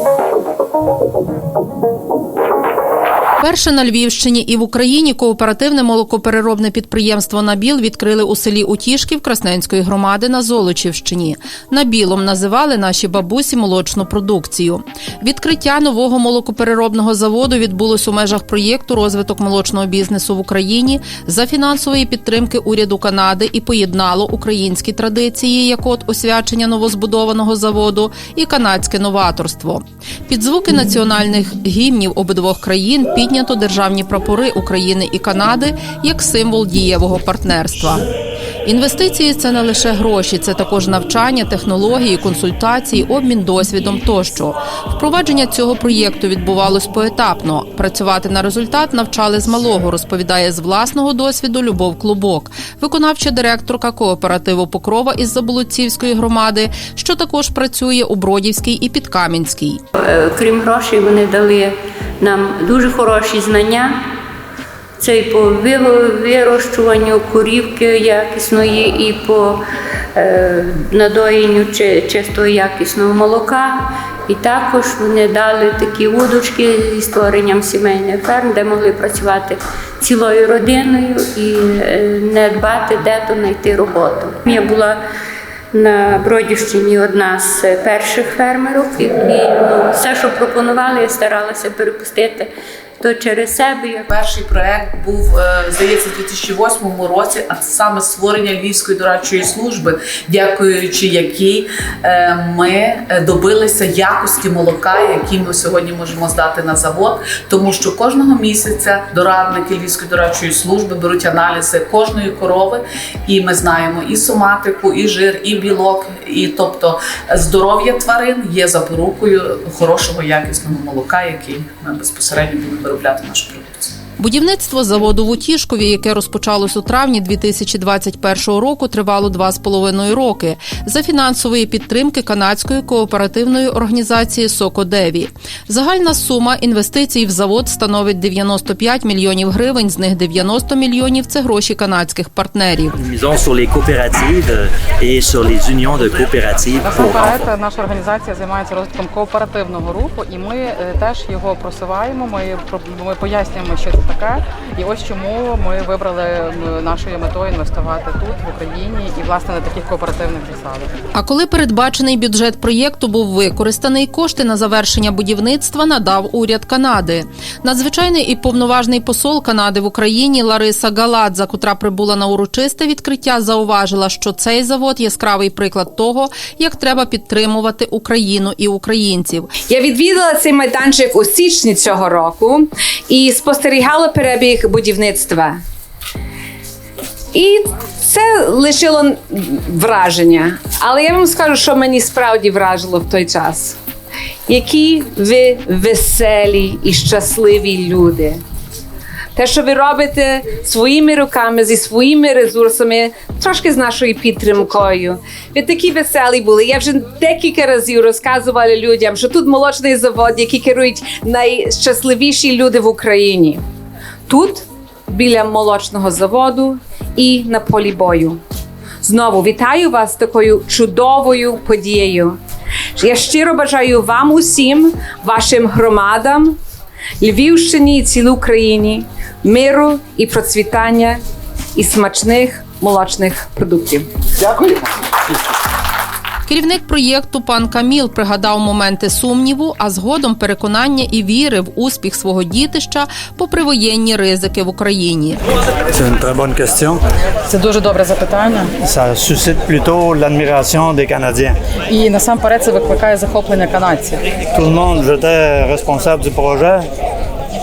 Thank you. Перше на Львівщині і в Україні кооперативне молокопереробне підприємство Набіл відкрили у селі Утішків Красненської громади на Золочівщині. Набілом називали наші бабусі молочну продукцію. Відкриття нового молокопереробного заводу відбулось у межах проєкту розвиток молочного бізнесу в Україні за фінансової підтримки уряду Канади і поєднало українські традиції, як от освячення новозбудованого заводу, і канадське новаторство. Під звуки національних гімнів обидвох країн піднято державні прапори України і Канади як символ дієвого партнерства. Інвестиції це не лише гроші, це також навчання, технології, консультації, обмін досвідом тощо. Впровадження цього проєкту відбувалось поетапно. Працювати на результат навчали з малого, розповідає з власного досвіду Любов Клубок, виконавча директорка кооперативу Покрова із Заболоцівської громади, що також працює у Бродівській і Підкам'янській. Е, Крім грошей, вони дали нам дуже хороші знання. Це і по вирощуванню корівки якісної, і по е, надоїнню чи- чистого якісного молока. І також вони дали такі удочки зі створенням сімейних ферм, де могли працювати цілою родиною і е, не дбати, де то знайти роботу. Я була на Бродівщині одна з перших фермерів, і, ну, все, що пропонували, я старалася перепустити то через себе. Як Перший проект був, е, здається, у 2008 році, а саме створення Львівської дорадчої служби, дякуючи якій е, ми е, добилися якості молока, який ми сьогодні можемо здати на завод. Тому що кожного місяця дорадники Львівської дорадчої служби беруть аналізи кожної корови, і ми знаємо і соматику, і жир, і білок, і тобто здоров'я тварин є запорукою хорошого якісного молока, який ми безпосередньо будемо виробляти нашу продукцію. Будівництво заводу в Утішкові, яке розпочалось у травні 2021 року, тривало два з половиною роки за фінансової підтримки канадської кооперативної організації Сокодеві. Загальна сума інвестицій в завод становить 95 мільйонів гривень. З них 90 мільйонів це гроші канадських партнерів. Nous misons sur les coopératives et sur les unions de coopératives pour Насамперед, наша організація займається розвитком кооперативного руху, і ми е, теж його просуваємо. Ми про- ми пояснюємо, що це таке, і ось чому ми вибрали нашою метою інвестувати тут, в Україні, і власне на таких кооперативних засадах. А коли передбачений бюджет проєкту був використаний, кошти на завершення будівництва надав уряд Канади. Надзвичайний і повноважний посол Канади в Україні Лариса Галадза, котра прибула на урочисте відкриття, зауважила, що цей завод яскравий приклад того, як треба підтримувати Україну і українців. Я відвідала цей майданчик у січні цього року і спостерігала перебіг будівництва. І це лишило враження. Але я вам скажу, що мені справді вражило в той час. Які ви веселі і щасливі люди. Те, що ви робите своїми руками, зі своїми ресурсами, трошки з нашою підтримкою. Ви такі веселі були. Я вже декілька разів розказувала людям, що тут молочний завод, який керують найщасливіші люди в Україні. Тут, біля молочного заводу і на полі бою. Знову вітаю вас з такою чудовою подією. Я щиро бажаю вам усім, вашим громадам, Львівщині і цілій Україні миру і процвітання і смачних молочних продуктів. Керівник проєкту пан Каміл пригадав моменти сумніву, а згодом переконання і віри в успіх свого дітища попри воєнні ризики в Україні. Une très. Це дуже добре запитання, і насамперед це викликає захоплення канадців. Tout le monde, j'étais responsable du projet.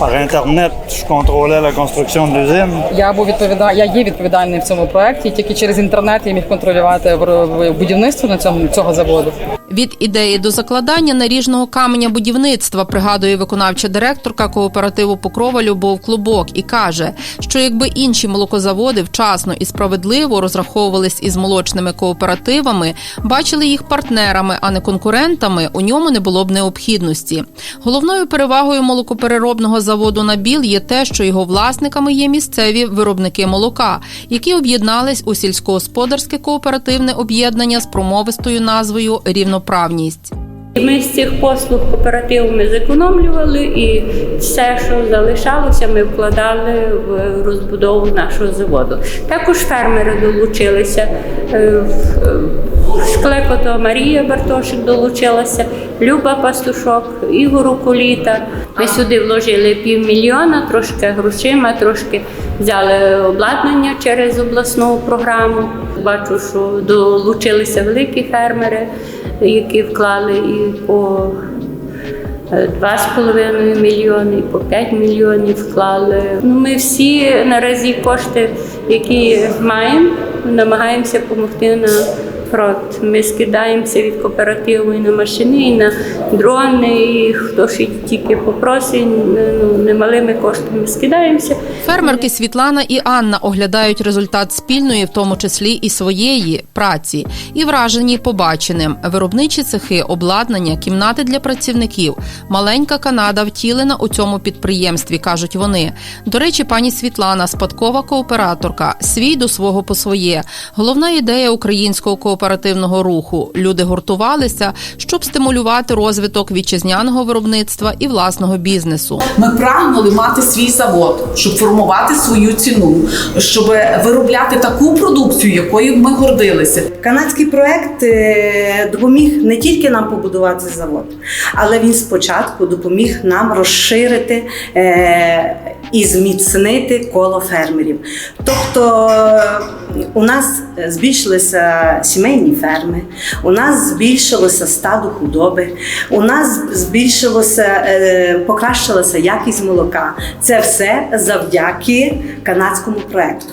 Par Internet, je contrôlais la construction de l'usine. Я був відповіда... я є відповідальний в цьому проєкті. Тільки через інтернет я міг контролювати в- будівництво на цьому цього заводу. Від ідеї до закладання наріжного каменя будівництва пригадує виконавча директорка кооперативу Покрова Любов Клубок і каже, що якби інші молокозаводи вчасно і справедливо розраховувались із молочними кооперативами, бачили їх партнерами, а не конкурентами, у ньому не було б необхідності. Головною перевагою молокопереробного заводу Набіл є те, що його власниками є місцеві виробники молока, які об'єднались у сільськогосподарське кооперативне об'єднання з промовистою назвою Рівноправність. Ми з цих послуг кооперативу зекономлювали і все, що залишалося, ми вкладали в розбудову нашого заводу. Також фермери долучилися. Е, Шклекото Марія Бартошик долучилася, Люба Пастушок, Ігор Уколіта. Ми сюди вложили півмільйона, трошки грошима, трошки взяли обладнання через обласну програму. Бачу, що долучилися великі фермери, які вклали і по е, 2,5 мільйони, і по 5 мільйонів вклали. Ну, ми всі наразі кошти, які маємо, намагаємося допомогти на фронт. Ми скидаємося від кооперативу і на машини, і на дрони, і хто ж тільки попросить, ну, немалими коштами скидаємося. Фермерки Світлана і Анна оглядають результат спільної, в тому числі і своєї праці, і вражені побаченим. Виробничі цехи, обладнання, кімнати для працівників. Маленька Канада втілена у цьому підприємстві, кажуть вони. До речі, пані Світлана, спадкова кооператорка, свій до свого по своє. Головна ідея українського кооперативного руху. Люди гуртувалися, щоб стимулювати розвиток вітчизняного виробництва і власного бізнесу. Ми прагнули мати свій завод, щоб формувати свою ціну, щоб виробляти таку продукцію, якою б ми гордилися. Канадський проект е, допоміг не тільки нам побудувати завод, але він спочатку допоміг нам розширити е, і зміцнити коло фермерів. Тобто у нас збільшилися сімейні ферми, у нас збільшилося стадо худоби, у нас збільшилося, е, покращилася якість молока. Це все завдяки канадському проекту.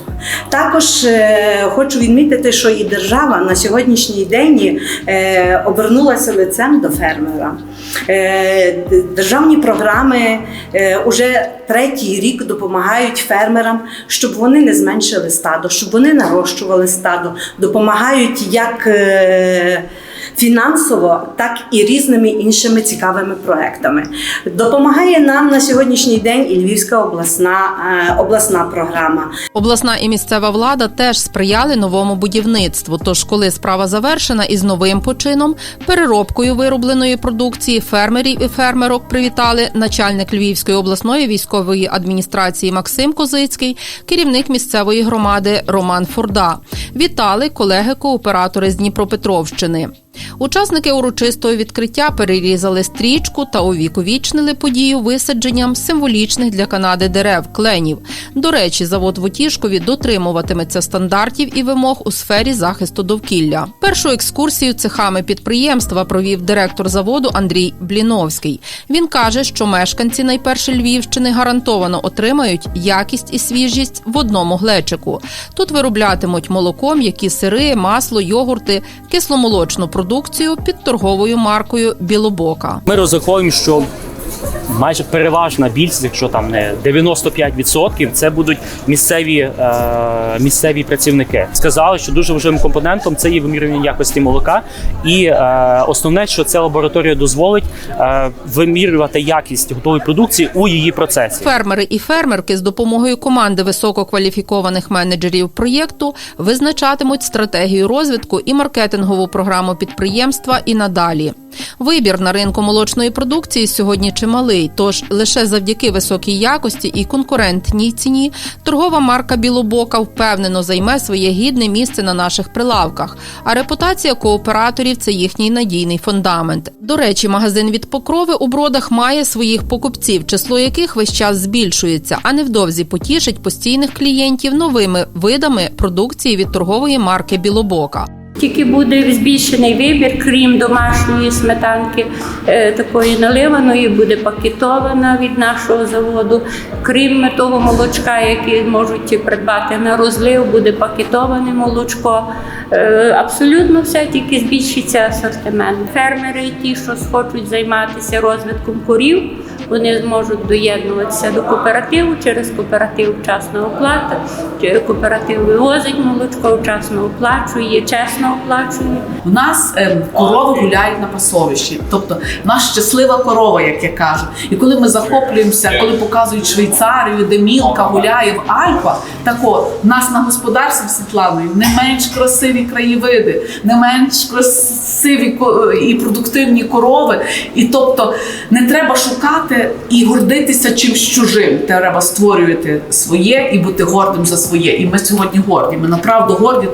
Також е, хочу відмітити, що і держава на сьогоднішній день е, обернулася лицем до фермера. Е, державні програми вже уже третій рік допомагають фермерам, щоб вони не зменшили стадо, щоб вони нарощували стадо, допомагають як. Фінансово, так і різними іншими цікавими проектами допомагає нам на сьогоднішній день і Львівська обласна е, обласна програма. Обласна і місцева влада теж сприяли новому будівництву. Тож, коли справа завершена із новим почином, переробкою виробленої продукції фермерів і фермерок привітали начальник Львівської обласної військової адміністрації Максим Козицький, керівник місцевої громади Роман Форда. Вітали колеги-кооператори з Дніпропетровщини. Учасники урочистого відкриття перерізали стрічку та увіковічнили подію висадженням символічних для Канади дерев кленів. До речі, завод в Отішкові дотримуватиметься стандартів і вимог у сфері захисту довкілля. Першу екскурсію цехами підприємства провів директор заводу Андрій Бліновський. Він каже, що мешканці найперше Львівщини гарантовано отримають якість і свіжість в одному глечику. Тут вироблятимуть молоко, м'які сири, масло, йогурти, кисломолочну продукцію під торговою маркою Білобока. Ми розраховуємо, що майже переважна більшість, якщо там не 95%, це будуть місцеві, е, місцеві працівники. Сказали, що дуже важливим компонентом це є вимірювання якості молока, і е, основне, що ця лабораторія дозволить е, вимірювати якість готової продукції у її процесі. Фермери і фермерки з допомогою команди висококваліфікованих менеджерів проєкту визначатимуть стратегію розвитку і маркетингову програму підприємства і надалі. Вибір на ринку молочної продукції сьогодні чималий, тож лише завдяки високій якості і конкурентній ціні торгова марка Білобока впевнено займе своє гідне місце на наших прилавках. А репутація кооператорів це їхній надійний фундамент. До речі, магазин від покрови у бродах має своїх покупців, число яких весь час збільшується, а невдовзі потішить постійних клієнтів новими видами продукції від торгової марки Білобока. Тільки буде збільшений вибір, крім домашньої сметанки, е, такої наливаної, буде пакетована від нашого заводу. Крім того молочка, яке можуть придбати на розлив, буде пакетоване молочко. Е, Абсолютно все, тільки збільшиться асортимент. Фермери, ті, що хочуть займатися розвитком корів, вони зможуть доєднуватися до кооперативу через кооператив вчасна оплата, кооператив вивозить молочко, вчасно оплачує, чесно оплачує. У нас ем, корови гуляють на пасовищі, тобто в нас щаслива корова, як я кажу. І коли ми захоплюємося, коли показують Швейцарію, де мілка гуляє в Альпах, так от нас на господарстві Світланою не менш красиві краєвиди, не менш красиві і продуктивні корови. І тобто не треба шукати і гордитися чимсь чужим. Треба створювати своє і бути гордим за своє. І ми сьогодні горді. Ми направду горді.